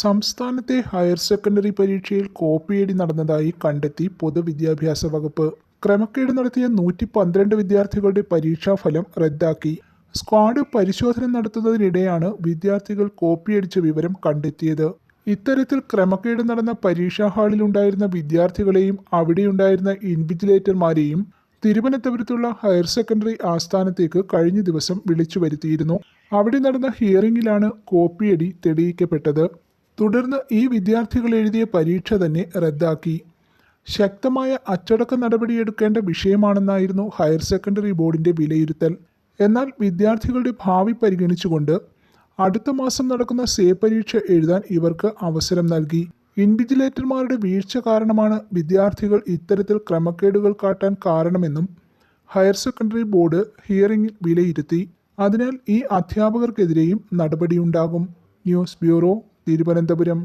സംസ്ഥാനത്തെ higher secondary പരീക്ഷയിൽ കോപ്പിയടി നടന്നതായി കണ്ടെത്തി പൊതുവിദ്യാഭ്യാസ വകുപ്പ്. ക്രമക്കേട് നടത്തിയ നൂറ്റി പന്ത്രണ്ട് വിദ്യാർത്ഥികളുടെ പരീക്ഷാഫലം റദ്ദാക്കി. സ്ക്വാഡ് പരിശോധന നടത്തുന്നതിനിടെയാണ് വിദ്യാർത്ഥികൾ കോപ്പിയടിച്ച വിവരം കണ്ടെത്തിയത്. ഇത്തരത്തിൽ ക്രമക്കേട് നടന്ന പരീക്ഷാ ഹാളിലുണ്ടായിരുന്ന വിദ്യാർത്ഥികളെയും അവിടെയുണ്ടായിരുന്ന ഇൻവിജിലേറ്റർമാരെയും തിരുവനന്തപുരത്തുള്ള ഹയർ സെക്കൻഡറി ആസ്ഥാനത്തേക്ക് കഴിഞ്ഞ ദിവസം വിളിച്ചു വരുത്തിയിരുന്നു. അവിടെ നടന്ന ഹിയറിംഗിലാണ് കോപ്പിയടി തെളിയിക്കപ്പെട്ടത്. തുടർന്ന് ഈ വിദ്യാർത്ഥികൾ എഴുതിയ പരീക്ഷ തന്നെ റദ്ദാക്കി. ശക്തമായ അച്ചടക്ക നടപടിയെടുക്കേണ്ട വിഷയമാണെന്നായിരുന്നു ഹയർ സെക്കൻഡറി ബോർഡിന്റെ വിലയിരുത്തൽ. എന്നാൽ വിദ്യാർത്ഥികളുടെ ഭാവി പരിഗണിച്ചുകൊണ്ട് അടുത്ത മാസം നടക്കുന്ന സേ പരീക്ഷ എഴുതാൻ ഇവർക്ക് അവസരം നൽകി. ഇൻവിജിലേറ്റർമാരുടെ വീഴ്ച കാരണമാണ് വിദ്യാർത്ഥികൾ ഇത്തരത്തിൽ ക്രമക്കേടുകൾ കാട്ടാൻ കാരണമെന്നും ഹയർ സെക്കൻഡറി ബോർഡ് ഹിയറിംഗിൽ വിലയിരുത്തി. അതിനാൽ ഈ അധ്യാപകർക്കെതിരെയും നടപടിയുണ്ടാകും. News bureau Thiruvananthapuram